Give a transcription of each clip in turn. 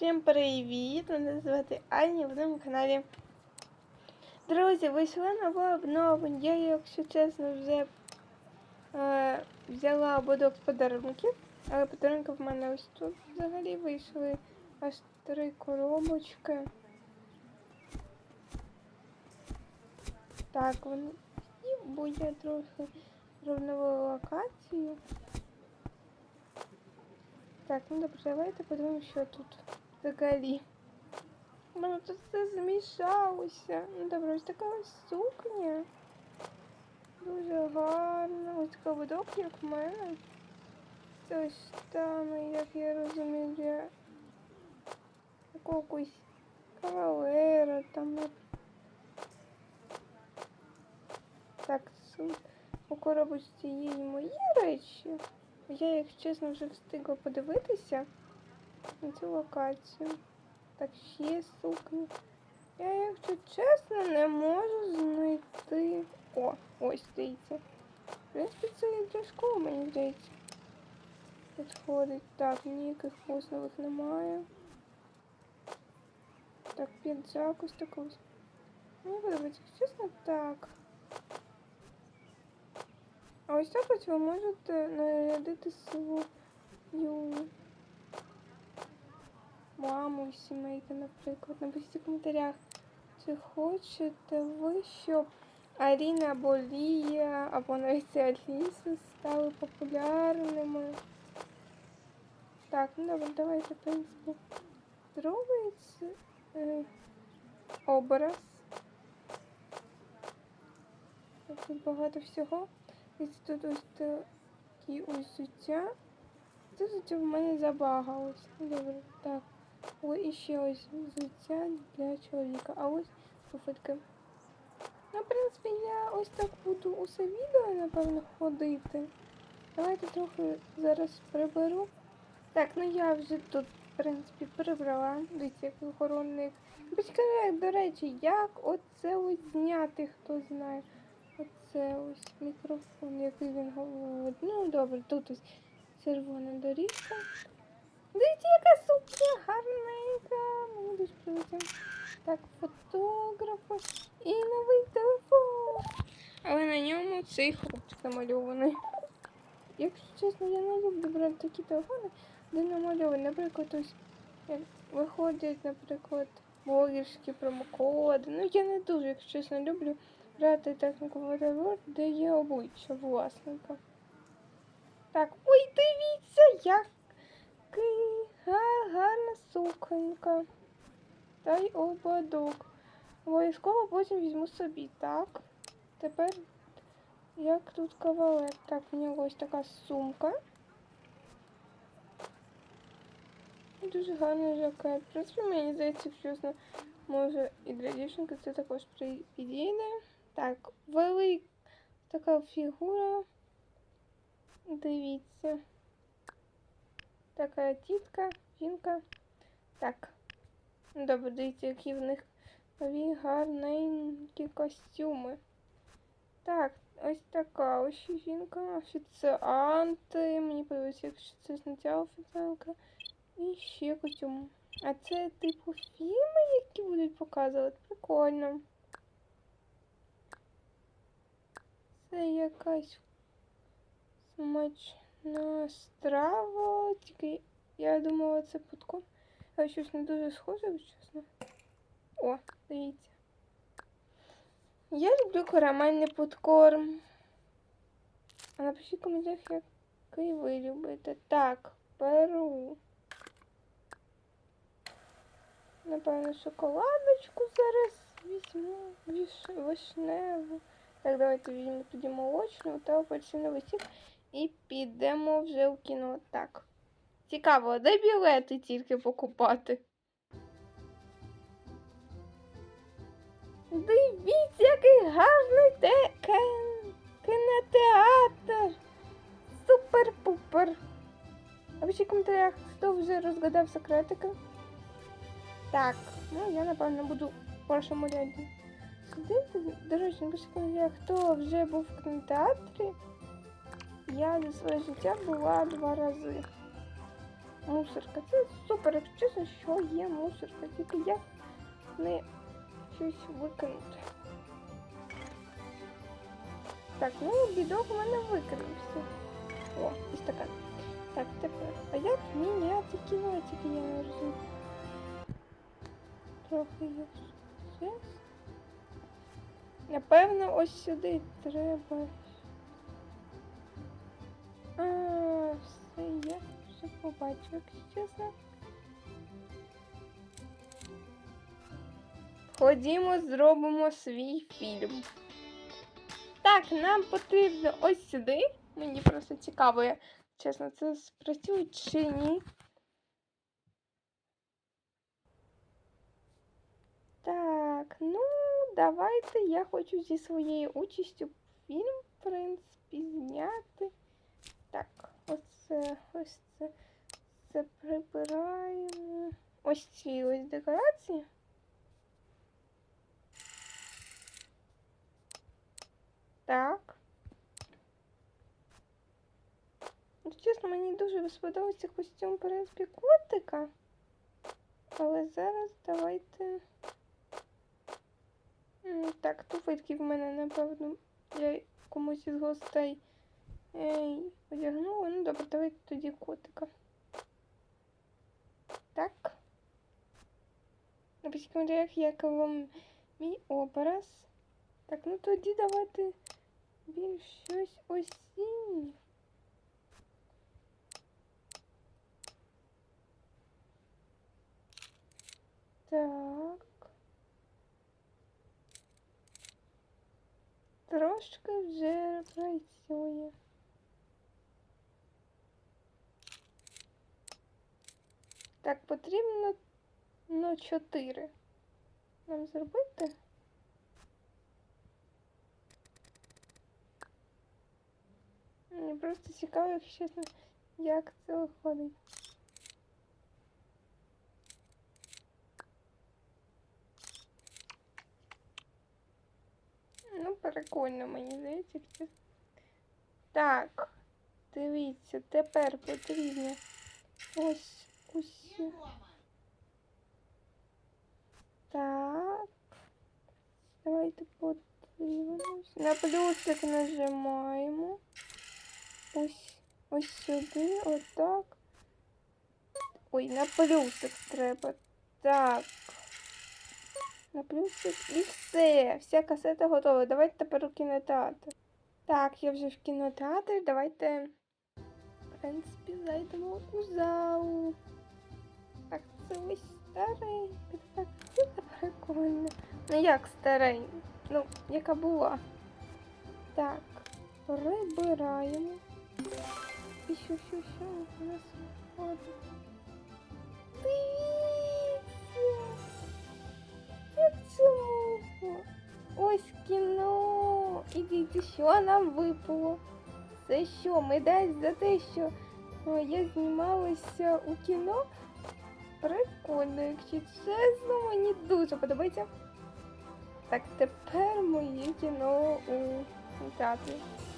Всім привіт! Мене звати Аня в моєму каналі. Друзі, вийшла нова обновлення. Я, якщо чесно, вже е, взяла ободок подарунків, але подарунки в мене ось тут взагалі вийшли аж три коробочки. Так, вони і я трохи зробила локацію. Так, ну добре, давайте подивимося, що тут взагалі. У тут все змішалося. Ну добре, ось така сукня. Дуже гарна. Ось така видок, як в мене. Це ось там, як я розумію, для якогось кавалера там. Так, у коробочці є мої речі. Я, якщо чесно, вже встигла подивитися на цю локацію. Так, ще сукні. Я, якщо чесно, не можу знайти. О, ось дивіться. В принципі, це і для школи, мені здається. Підходить. Так, ніяких основних немає. Так, піджак ось такий. ось. Мені подобається, чесно, так. А ось так ось ви можете нарядити свою маму і сімейку, наприклад. Напишіть у коментарях, чи хочете ви, щоб Аріна або Лія, або навіть Аліса стали популярними. Так, ну добре, давайте, в принципі, другий е, образ. Тут багато всього. І тут ось такі ось взуття. Це взуття в мене забагалось. Добре, так. Ось іще ось взуття для чоловіка. А ось туфельки. Ну, в принципі, я ось так буду усе відео, напевно, ходити. Давайте трохи зараз приберу. Так, ну я вже тут, в принципі, прибрала. Дивіться, як охоронник. Почекай, до речі, як оце ось зняти, хто знає. Оце ось мікрофон, який він говорить. Ну, добре, тут ось червона доріжка. Дивіться, яка сукня гарненька. Подобається. Так, фотографи і новий телефон. Але на ньому цей хлопчик намальований. Якщо чесно, я не люблю брати такі телефони, де намальовані. Наприклад, ось як виходять, наприклад, блогерські промокоди. Ну, я не дуже, якщо чесно, люблю брати техніку Waterworld, де є обличчя власника. Так, ой, дивіться, гарна суконька. Та й ободок. Обов'язково потім візьму собі, так. Тепер як тут кавалер. Так, у нього ось така сумка. Дуже гарний жакет. В принципі, мені здається, чесно, може і для дівчинки це також підійде. Так, велика така фігура. Дивіться. Така тітка, жінка. Так. Ну, Добре, дивіться, які в них нові гарненькі костюми. Так, ось така ось жінка. Офіціанти. Мені подобається, якщо це не ця офіціанка. І ще костюм. А це типу фільми, які будуть показувати. Прикольно. Це якась смачна страва. Тільки я думала, це подкорм. Але щось не дуже схоже, чесно. О, дивіться. Я люблю карамельний подкорм. А напишіть в коментарях, який ви любите. Так, беру. Напевно, шоколадочку зараз візьму віш- вишневу. Так, давайте візьмемо тоді молочну та апельсиновий сік і підемо вже в кіно. Так. Цікаво, де білети тільки покупати? Дивіться, який гарний те кен... кінотеатр. Супер-пупер. А в коментарях, хто вже розгадав секретики? Так, ну я напевно буду в першому ряді. До речі, в коментарях, хто вже був в кінотеатрі. Я за своє життя була два рази. Мусорка. Це супер, якщо чесно, що є мусорка. Тільки як не щось викинути. Так, ну бідок у мене викинувся. О, і стакан. Так, тепер. А як міняти кінотики, я не розумію. Трохи є щось. Напевно, ось сюди треба. А, все, я вже побачу, чесно. Ходімо, зробимо свій фільм. Так, нам потрібно ось сюди. Мені просто цікаво, чесно, це спрацює чи ні. Так, ну давайте я хочу зі своєю участю фільм, в принципі, зняти. Так, оце, ось це, це прибираємо. Ось ці ось декорації. Так. Ну, Чесно, мені дуже сподобався костюм, принципі, котика. Але зараз давайте. Так, туфельки в мене, напевно, я комусь із гостей одягнула. Ну добре, давайте тоді котика. Так. Напишіть в коментарях, як вам мій образ. Так, ну тоді давайте більш щось осіннє. Так. Трошки вже працює. Так, потрібно ну, 4 нам зробити. Мені просто цікаво, якщо чесно, як це виходить. Ну, прикольно, мені здається. Так, дивіться, тепер потрібно ось ось. Так. Давайте подивимось. На плюсик нажимаємо. Ось ось сюди, отак. Ой, на плюсик треба. Так. На плюсик і все. Вся касета готова. Давайте тепер у кінотеатр. Так, я вже в кінотеатрі. Давайте, в принципі, зайдемо у залу. Це старенька. Так, прикольно. Ну як старенька? Ну, яка була. Так, прибираємо. І що, що, що у нас виходить? Ось кіно. І дивіться, що нам випало. Це що, медаль за те, що о, я знімалася у кіно? Прикольно, якщо чесно, мені дуже подобається. Так, тепер моє кіно у театрі.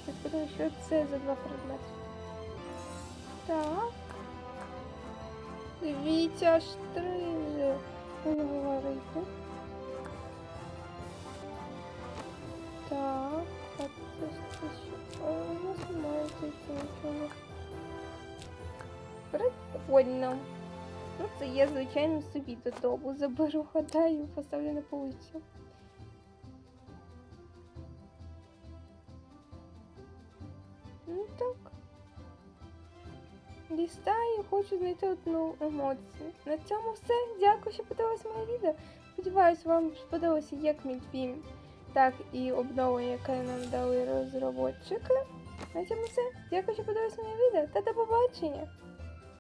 Я подумаю, що це за два предмети. Так. Три вже буду говорити. Так, так, це що? А, у нас немає нічого. Прикольно. Це я, звичайно, собі додому заберу, гадаю, поставлю на полицю. Ну так. Лістаю, хочу знайти одну емоцію. На цьому все. Дякую, що подивилися моє відео. Сподіваюсь, вам сподобалося як мультфільм, так і обновлення, яке нам дали розробники. На цьому все. Дякую, що подивилися моє відео та до побачення!